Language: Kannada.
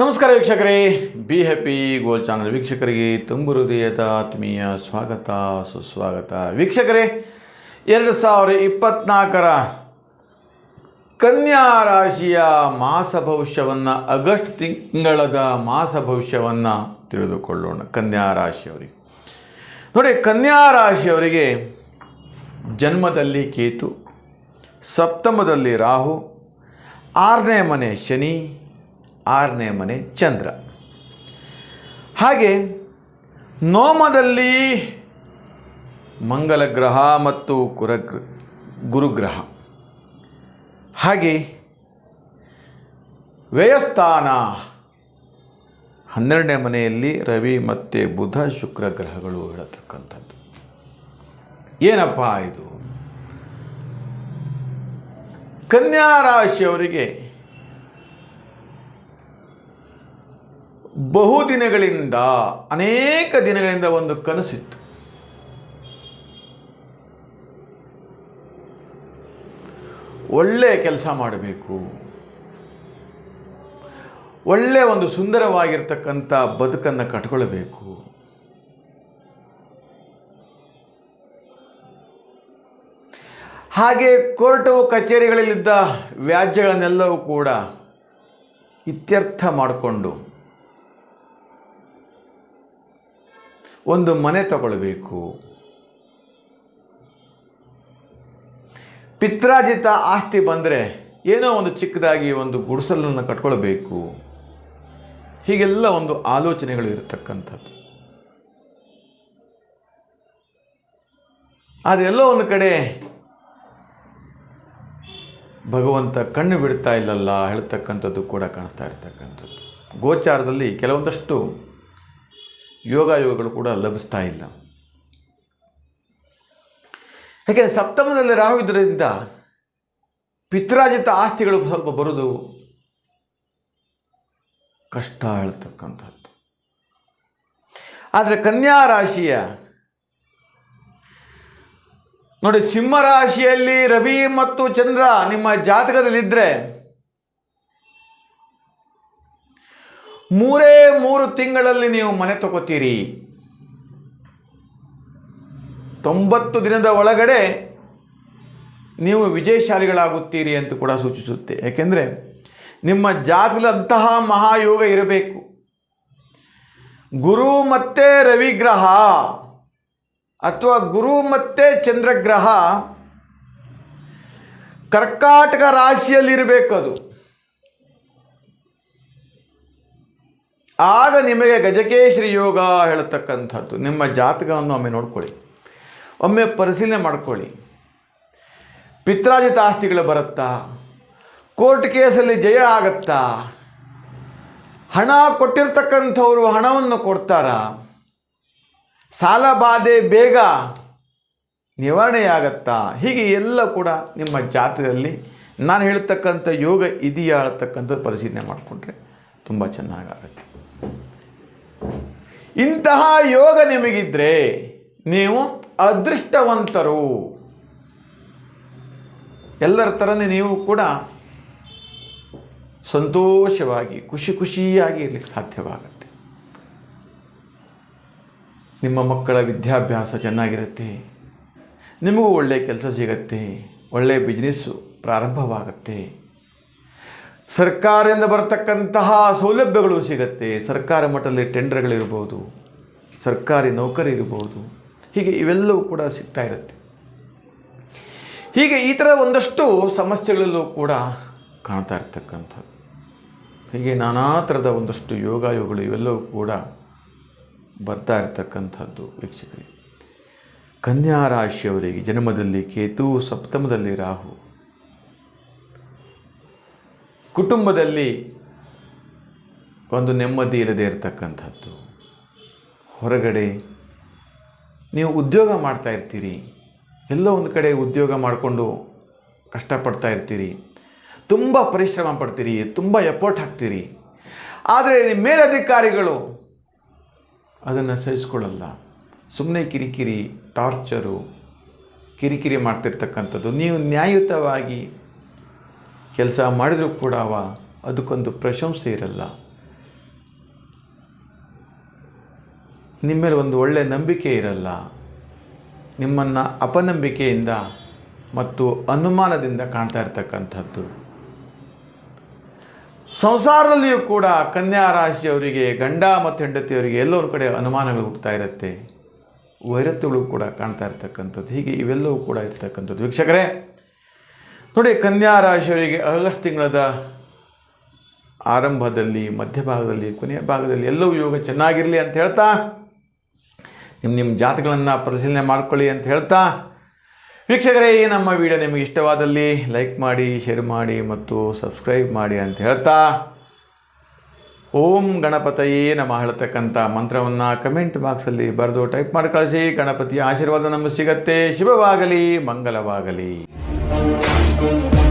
ನಮಸ್ಕಾರ ವೀಕ್ಷಕರೇ ಬಿ ಹ್ಯಾಪಿ ಗೋಲ್ ಚಾನಲ್ ವೀಕ್ಷಕರಿಗೆ ತುಂಬು ಹೃದಯದ ಆತ್ಮೀಯ ಸ್ವಾಗತ, ಸುಸ್ವಾಗತ. ವೀಕ್ಷಕರೇ, ಎರಡು ಸಾವಿರ ಇಪ್ಪತ್ನಾಲ್ಕರ ಕನ್ಯಾ ರಾಶಿಯ ಮಾಸ ಭವಿಷ್ಯವನ್ನು, ಆಗಸ್ಟ್ ತಿಂಗಳದ ಮಾಸ ಭವಿಷ್ಯವನ್ನು ತಿಳಿದುಕೊಳ್ಳೋಣ. ಕನ್ಯಾ ರಾಶಿಯವರಿಗೆ. ನೋಡಿ, ಕನ್ಯಾ ರಾಶಿಯವರಿಗೆ ಜನ್ಮದಲ್ಲಿ ಕೇತು, ಸಪ್ತಮದಲ್ಲಿ ರಾಹು, ಆರನೇ ಮನೆ ಶನಿ ಆರನೇ ಮನೆ ಚಂದ್ರ. ಹಾಗೆ ನೋಮದಲ್ಲಿ ಮಂಗಲ ಗ್ರಹ ಮತ್ತು ಕುರಗ್ರ, ಗುರುಗ್ರಹ. ಹಾಗೆ ವ್ಯಯಸ್ಥಾನ ಹನ್ನೆರಡನೇ ಮನೆಯಲ್ಲಿ ರವಿ ಮತ್ತು ಬುಧ ಶುಕ್ರ ಗ್ರಹಗಳು ಹೇಳತಕ್ಕಂಥದ್ದು. ಏನಪ್ಪ ಇದು? ಕನ್ಯಾ ರಾಶಿಯವರಿಗೆ ಬಹುದಿನಗಳಿಂದ ಅನೇಕ ದಿನಗಳಿಂದ ಒಂದು ಕನಸಿತ್ತು. ಒಳ್ಳೆಯ ಕೆಲಸ ಮಾಡಬೇಕು. ಒಳ್ಳೆಯ ಒಂದು ಸುಂದರವಾಗಿರ್ತಕ್ಕಂಥ ಬದುಕನ್ನು ಕಟ್ಕೊಳ್ಬೇಕು. ಹಾಗೆ ಕೋರ್ಟು ಕಚೇರಿಗಳಲ್ಲಿದ್ದ ವ್ಯಾಜ್ಯಗಳನ್ನೆಲ್ಲವೂ ಕೂಡ ಇತ್ಯರ್ಥ ಮಾಡಿಕೊಂಡು ಒಂದು ಮನೆ ತಗೊಳ್ಬೇಕು. ಪಿತ್ರಾಜಿತ ಆಸ್ತಿ ಬಂದರೆ ಏನೋ ಒಂದು ಚಿಕ್ಕದಾಗಿ ಒಂದು ಗುಡಿಸಲನ್ನು ಕಟ್ಕೊಳ್ಬೇಕು. ಹೀಗೆಲ್ಲ ಒಂದು ಆಲೋಚನೆಗಳು ಇರತಕ್ಕಂಥದ್ದು. ಅದೆಲ್ಲೋ ಒಂದು ಕಡೆ ಭಗವಂತ ಕಣ್ಣು ಬಿಡ್ತಾ ಇಲ್ಲಲ್ಲ ಹೇಳ್ತಕ್ಕಂಥದ್ದು ಕೂಡ ಕಾಣಿಸ್ತಾ ಇರ್ತಕ್ಕಂಥದ್ದು. ಗೋಚಾರದಲ್ಲಿ ಕೆಲವೊಂದಷ್ಟು ಯೋಗಾಯೋಗಗಳು ಕೂಡ ಲಭಿಸ್ತಾ ಇಲ್ಲ. ಯಾಕೆಂದರೆ ಸಪ್ತಮದಲ್ಲಿ ರಾಹು ಇದರಿಂದ ಪಿತ್ರಾಜಿತ ಆಸ್ತಿಗಳು ಸ್ವಲ್ಪ ಬರೋದು ಕಷ್ಟ ಹೇಳ್ತಕ್ಕಂಥದ್ದು. ಆದರೆ ಕನ್ಯಾ ರಾಶಿಯ, ನೋಡಿ, ಸಿಂಹ ರಾಶಿಯಲ್ಲಿ ರವಿ ಮತ್ತು ಚಂದ್ರ ನಿಮ್ಮ ಜಾತಕದಲ್ಲಿದ್ದರೆ ಮೂರೇ ಮೂರು ತಿಂಗಳಲ್ಲಿ ನೀವು ಮನೆ ತಗೋತೀರಿ. ತೊಂಬತ್ತು ದಿನದ ಒಳಗಡೆ ನೀವು ವಿಜಯಶಾಲಿಗಳಾಗುತ್ತೀರಿ ಅಂತ ಕೂಡ ಸೂಚಿಸುತ್ತೆ. ಯಾಕೆಂದರೆ ನಿಮ್ಮ ಜಾತಕದಂತಹ ಮಹಾಯೋಗ ಇರಬೇಕು. ಗುರು ಮತ್ತೆ ರವಿಗ್ರಹ ಅಥವಾ ಗುರು ಮತ್ತೆ ಚಂದ್ರಗ್ರಹ ಕರ್ಕಾಟಕ ರಾಶಿಯಲ್ಲಿರಬೇಕದು. ಆಗ ನಿಮಗೆ ಗಜಕೇಶ್ರಿ ಯೋಗ ಹೇಳತಕ್ಕಂಥದ್ದು. ನಿಮ್ಮ ಜಾತಕವನ್ನು ಒಮ್ಮೆ ನೋಡ್ಕೊಳ್ಳಿ. ಒಮ್ಮೆ ಪರಿಶೀಲನೆ ಮಾಡ್ಕೊಳ್ಳಿ. ಪಿತ್ರಾಜಿತ ಆಸ್ತಿಗಳು ಬರುತ್ತಾ? ಕೋರ್ಟ್ ಕೇಸಲ್ಲಿ ಜಯ ಆಗತ್ತಾ? ಹಣ ಕೊಟ್ಟಿರ್ತಕ್ಕಂಥವರು ಹಣವನ್ನು ಕೊಡ್ತಾರ? ಸಾಲ ಬಾಧೆ ಬೇಗ ನಿವಾರಣೆಯಾಗತ್ತಾ? ಹೀಗೆ ಎಲ್ಲ ಕೂಡ ನಿಮ್ಮ ಜಾತಕದಲ್ಲಿ ನಾನು ಹೇಳ್ತಕ್ಕಂಥ ಯೋಗ ಇದೆಯಾ ಹೇಳ್ತಕ್ಕಂಥದ್ದು ಪರಿಶೀಲನೆ ಮಾಡಿಕೊಂಡ್ರೆ ತುಂಬ ಚೆನ್ನಾಗಾಗತ್ತೆ. ಇಂತಹ ಯೋಗ ನಿಮಗಿದ್ರೆ ನೀವು ಅದೃಷ್ಟವಂತರು. ಎಲ್ಲರ ಥರನೇ ನೀವು ಕೂಡ ಸಂತೋಷವಾಗಿ, ಖುಷಿ ಖುಷಿಯಾಗಿ ಇರಲಿಕ್ಕೆ ಸಾಧ್ಯವಾಗುತ್ತೆ. ನಿಮ್ಮ ಮಕ್ಕಳ ವಿದ್ಯಾಭ್ಯಾಸ ಚೆನ್ನಾಗಿರುತ್ತೆ. ನಿಮಗೂ ಒಳ್ಳೆಯ ಕೆಲಸ ಸಿಗತ್ತೆ. ಒಳ್ಳೆಯ ಬಿಸ್ನೆಸ್ಸು ಪ್ರಾರಂಭವಾಗುತ್ತೆ. ಸರ್ಕಾರದಿಂದ ಬರತಕ್ಕಂತಹ ಸೌಲಭ್ಯಗಳು ಸಿಗತ್ತೆ. ಸರ್ಕಾರ ಮಟ್ಟದಲ್ಲಿ ಟೆಂಡರ್ಗಳಿರ್ಬೋದು ಸರ್ಕಾರಿ ನೌಕರಿ ಇರ್ಬೋದು. ಹೀಗೆ ಇವೆಲ್ಲವೂ ಕೂಡ ಸಿಗ್ತಾ ಇರುತ್ತೆ. ಹೀಗೆ ಈ ಥರ ಒಂದಷ್ಟು ಸಮಸ್ಯೆಗಳಲ್ಲೂ ಕೂಡ ಕಾಣ್ತಾ ಇರ್ತಕ್ಕಂಥದ್ದು. ಹೀಗೆ ನಾನಾ ಥರದ ಒಂದಷ್ಟು ಯೋಗಾಯೋಗಗಳು ಇವೆಲ್ಲವೂ ಕೂಡ ಬರ್ತಾ ಇರ್ತಕ್ಕಂಥದ್ದು ವೀಕ್ಷಕರೇ. ಕನ್ಯಾ ರಾಶಿಯವರಿಗೆ ಜನ್ಮದಲ್ಲಿ ಕೇತು ಸಪ್ತಮದಲ್ಲಿ ರಾಹು. ಕುಟುಂಬದಲ್ಲಿ ಒಂದು ನೆಮ್ಮದಿ ಇಲ್ಲದೆ ಇರತಕ್ಕಂಥದ್ದು. ಹೊರಗಡೆ ನೀವು ಉದ್ಯೋಗ ಮಾಡ್ತಾ ಇರ್ತೀರಿ, ಎಲ್ಲೋ ಒಂದು ಕಡೆ ಉದ್ಯೋಗ ಮಾಡಿಕೊಂಡು ಕಷ್ಟಪಡ್ತಾ ಇರ್ತೀರಿ, ತುಂಬ ಪರಿಶ್ರಮ ಪಡ್ತೀರಿ, ತುಂಬ ಎಫರ್ಟ್ ಹಾಕ್ತೀರಿ. ಆದರೆ ನಿಮ್ಮ ಮೇಲಧಿಕಾರಿಗಳು ಅದನ್ನು ಸಹಿಸ್ಕೊಳ್ಳಲ್ಲ. ಸುಮ್ಮನೆ ಕಿರಿಕಿರಿ ಟಾರ್ಚರು ಕಿರಿಕಿರಿ ಮಾಡ್ತಿರ್ತಕ್ಕಂಥದ್ದು. ನೀವು ನ್ಯಾಯಯುತವಾಗಿ ಕೆಲಸ ಮಾಡಿದರೂ ಕೂಡ ಅವ ಅದಕ್ಕೊಂದು ಪ್ರಶಂಸೆ ಇರಲ್ಲ. ನಿಮ್ಮೇಲೆ ಒಂದು ಒಳ್ಳೆಯ ನಂಬಿಕೆ ಇರಲ್ಲ. ನಿಮ್ಮನ್ನು ಅಪನಂಬಿಕೆಯಿಂದ ಮತ್ತು ಅನುಮಾನದಿಂದ ಕಾಣ್ತಾ ಇರ್ತಕ್ಕಂಥದ್ದು. ಸಂಸಾರದಲ್ಲಿಯೂ ಕೂಡ ಕನ್ಯಾ ರಾಶಿಯವರಿಗೆ, ಗಂಡ ಮತ್ತು ಹೆಂಡತಿಯವರಿಗೆ ಎಲ್ಲರ ಕಡೆ ಅನುಮಾನಗಳು ಹುಟ್ಟ್ತಾ ಇರುತ್ತೆ. ವೈರತ್ವಗಳು ಕೂಡ ಕಾಣ್ತಾ ಇರ್ತಕ್ಕಂಥದ್ದು. ಹೀಗೆ ಇವೆಲ್ಲವೂ ಕೂಡ ಇರ್ತಕ್ಕಂಥದ್ದು. ವೀಕ್ಷಕರೇ ನೋಡಿ, ಕನ್ಯಾ ರಾಶಿಯವರಿಗೆ ಆಗಸ್ಟ್ ತಿಂಗಳದ ಆರಂಭದಲ್ಲಿ, ಮಧ್ಯಭಾಗದಲ್ಲಿ, ಕೊನೆಯ ಭಾಗದಲ್ಲಿ ಎಲ್ಲವೂ ಯೋಗ ಚೆನ್ನಾಗಿರಲಿ ಅಂತ ಹೇಳ್ತಾ ನಿಮ್ಮ ನಿಮ್ಮ ಜಾತಗಳನ್ನು ಪರಿಶೀಲನೆ ಮಾಡ್ಕೊಳ್ಳಿ ಅಂತ ಹೇಳ್ತಾ, ವೀಕ್ಷಕರೇ, ಈ ನಮ್ಮ ವಿಡಿಯೋ ನಿಮಗೆ ಇಷ್ಟವಾದಲ್ಲಿ ಲೈಕ್ ಮಾಡಿ, ಶೇರ್ ಮಾಡಿ ಮತ್ತು ಸಬ್ಸ್ಕ್ರೈಬ್ ಮಾಡಿ ಅಂತ ಹೇಳ್ತಾ, ಓಂ ಗಣಪತಯೇ ನಮ ಹೇಳ್ತಕ್ಕಂಥ ಮಂತ್ರವನ್ನು ಕಮೆಂಟ್ ಬಾಕ್ಸಲ್ಲಿ ಬರೆದು ಟೈಪ್ ಮಾಡಿ ಕಳಿಸಿ, ಗಣಪತಿಯ ಆಶೀರ್ವಾದ ನಮಗೆ ಸಿಗತ್ತೆ, ಶುಭವಾಗಲಿ, ಮಂಗಲವಾಗಲಿ. Música